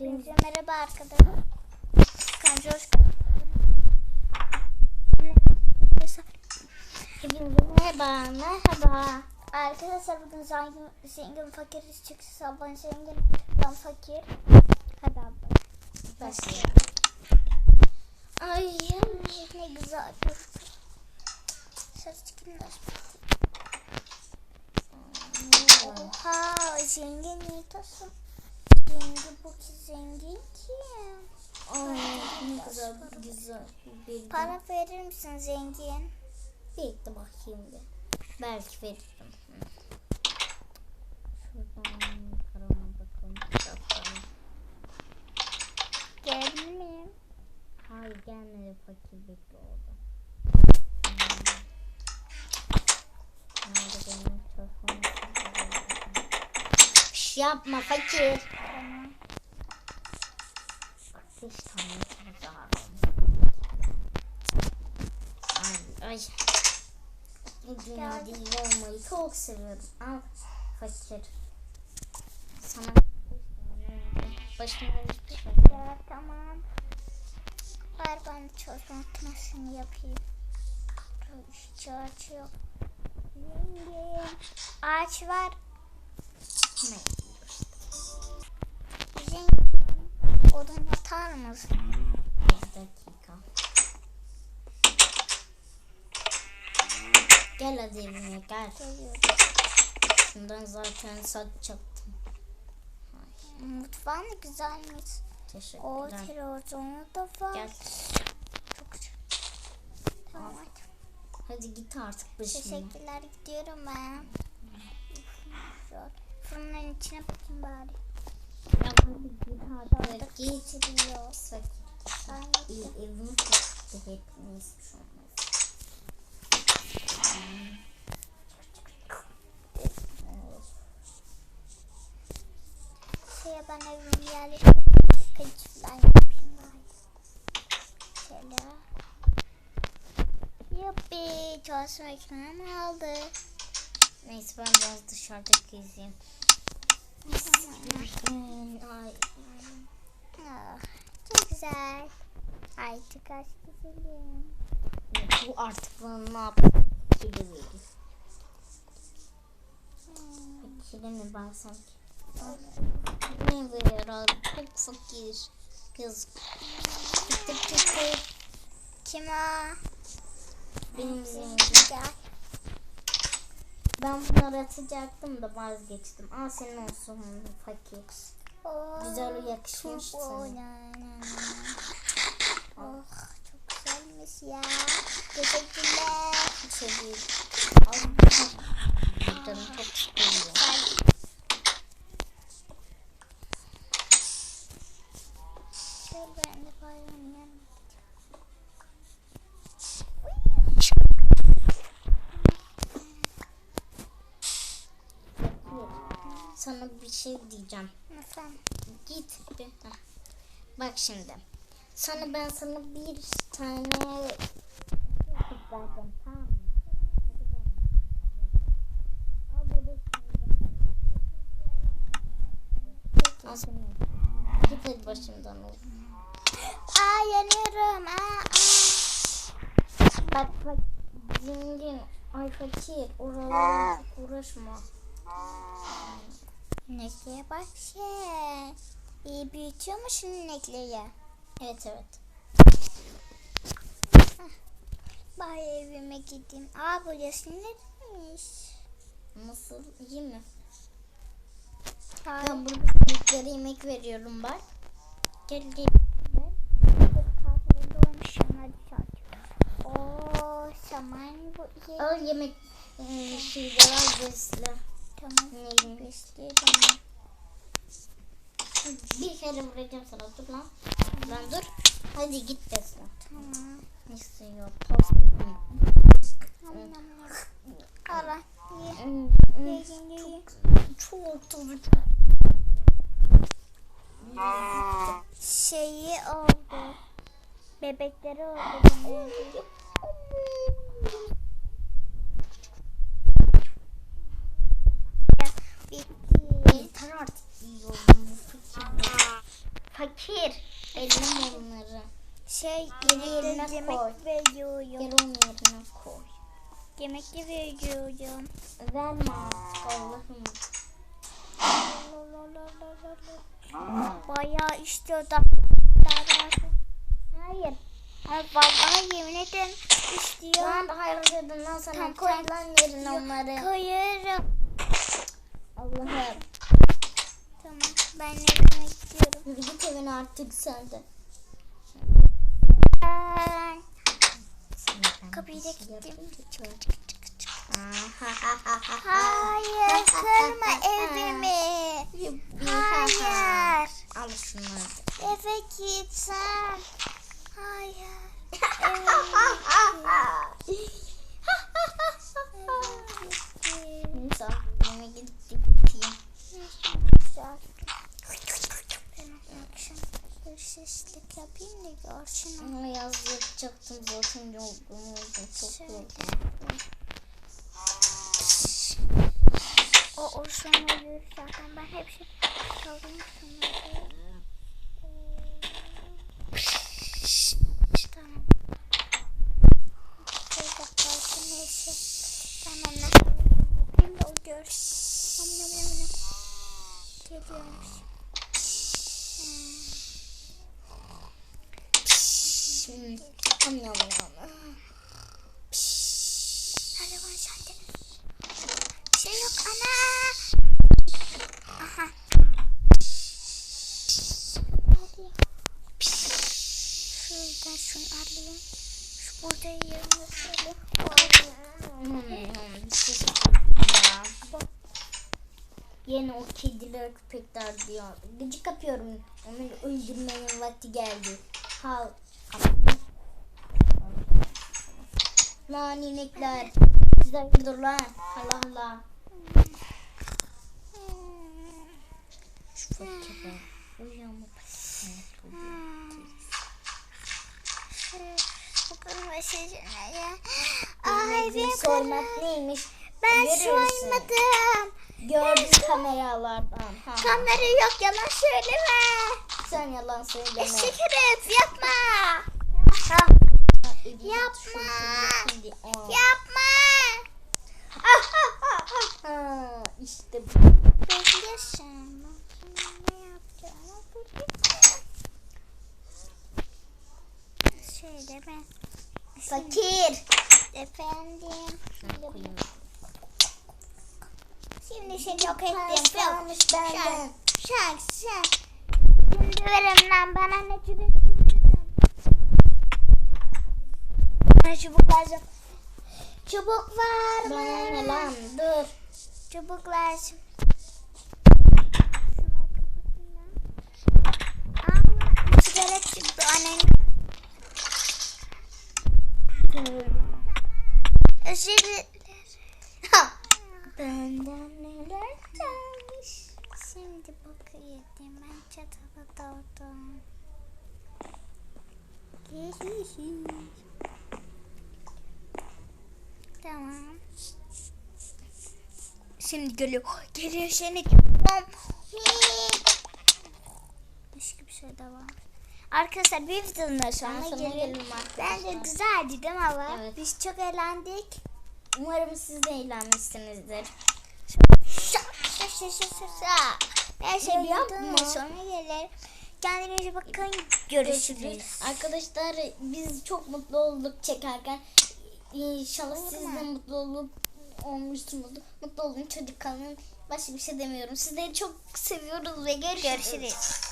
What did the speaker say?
Hepinize merhaba arkadaşlar. Kanca hoş Hepinize merhaba, merhaba. Arkadaşlar bugün zengin, zengin fakir çıksın sabah zengin ben fakir. Hadi. Başlayalım. Ay ne güzel Ses çıkmıyor. Oha zengin Nita'sın. Zengin bu ki zengin ki. Ay ne kadar güzel bir Para verir misin zengin? Bekle bakayım bir. Belki veririm. Şuradan parama bakalım. Gelir miyim? Hayır gelmedi fakir bekle orada. Yapma fakir. Tamam. 45 tane fazla Ay dünyada iyi olmayı çok seviyorum. Al fakir. Sana başına. Ya tamam. Ver ben çalışma makinesini yapayım. Şu ağaç yok. Ağaç var. Ne? Odun atar mısın? Bir dakika. Gel hadi evime gel. Geliyorum. Şundan zaten satacaktım. Mutfağın güzelmiş. O Teşekkürler. televizyonu da var. Gel. Çok güzel. Tamam hadi. Hadi git artık başıma. Teşekkürler gidiyorum ben. Fırının içine bakayım bari. Ya hadi. Git. Geçiriyor. Ben İyi, tuttu hepimiz şu an. Şeye ben evimi yerleştirdim. Falan yapayım bari. Şöyle. Yuppi. Çalışma ekmeğimi aldı. Neyse ben biraz dışarıda gezeyim. Ay, Çok güzel. Artık aç güzelim. bu artık bana ne? Kilo verir. Hmm. Mi ben sanki? Ne veriyor? Çok fakir. Yazık. Gitti gitti. Kim o? Benim zengin. Ben bunları atacaktım da vazgeçtim. Al senin olsun fakir. Güzel yakışmış sana. Oh çok güzelmiş ya. Teşekkürler. Bir şey değil. Al. Canım çok sıkılıyor. Şöyle ben de bayram yanına Sana bir şey diyeceğim. Efendim. Git bir. Heh. Bak şimdi. Sana ben sana bir tane verdim tamam mı? Seni. Git hadi başımdan ol. Aa yanıyorum. Aa, aa. Bak bak zengin. Ay fakir. Oralara uğraşma. İnekliğe bak şey. İyi büyütüyor musun inekliği? Evet evet. Bari evime gideyim. Aa burası neredeymiş? Nasıl? İyi mi? Ay, Ben burada büyüklere yemek veriyorum bak. Gel gel. Al yemek e, şeyleri al besle. Tamam. Neyim? Besleyelim. Bir kere vuracağım sana. Dur lan. Lan dur. Hadi git besle. Tamam. İstiyor. Ara. Ye. Çok tadı Şeyi oldu. Bebekleri oldu. bunların. Bitti. Yeter artık iyi oldum bu fikirde. Fakir. Eline onları. Şey Geri yerine yemek koy. veriyorum. Gel onun yerine koy. Yemekte veriyorum. Verme artık Allah'ım. Bayağı istiyor da. Hayır. Ay vallahi yemin ederim istiyor. Ben de hayır dedim lan sana. Tamam, koy lan yerine onları. Koyarım. Allah'ım. Ben ne demek istiyorum. Yürü git evine artık sen de. Ben Kapıyı da kilitledim. Hayır kırma evimi. Hayır. Al şunları. Eve gitsen. Hayır. Eve yıkayayım. Ben akşam hırsızlık yapayım da görsün. Ama yaz yapacaktım zaten yorgunum. Çok Şey. yorgunum. O o sanırım zaten ben hepsi çaldım sanırım. Tamam. Bir dakika neyse. Ben onunla yapayım da o görsün. Nam nam nam nam. Bana şarkı. Bir şey yok ana. Aha. Hadi. Şuradan şunu alayım. Şu burada yerine şöyle. Yine o kediler köpekler diyor. Gıcık kapıyorum. Onları öldürmenin vakti geldi. Hal. Lan inekler. Sizler dur lan. Allah Allah. Şu fakire. Uyuyor Bakalım mesajı ne ya? Ay ben, sormak neymiş? ben soymadım. Gördüm kameralardan. Ha. Kamera yok yalan söyleme. Sen yalan söyleme. Eşek herif yapma. Ha, Yapma. Yapma. İşte bu. Beklesin. Ne yapacağımı bilmiyorum. Şöyle ben. Fakir. Efendim. Şimdi seni yok ettim. Benden. Sen, sen. Şimdi verim lan bana ne çubuk Bana çubuk lazım. Çubuk var mı? Bana ne lan dur. Çubuk lazım. Allah, sigara çıktı annen. Özür. Benden neler gelmiş. Şimdi boku yedim ben çatala doğdum. Tamam. Şimdi geliyor. Geliyor seni. Başka bir şey de var. Arkadaşlar bir videonun sonra gelelim. Bence güzeldi değil mi hava? Evet. Biz çok eğlendik. Umarım siz de eğlenmişsinizdir. Şa, şa, şa, şa, şa, bir yapma. videonun sonra gelir. Kendinize bakın. Görüşürüz. Arkadaşlar biz çok mutlu olduk çekerken. İnşallah siz de mutlu olup olmuşsunuz. Mutlu olun çocuk kalın. Başka bir şey demiyorum. Sizleri çok seviyoruz ve görüşürüz. Görüşürüz.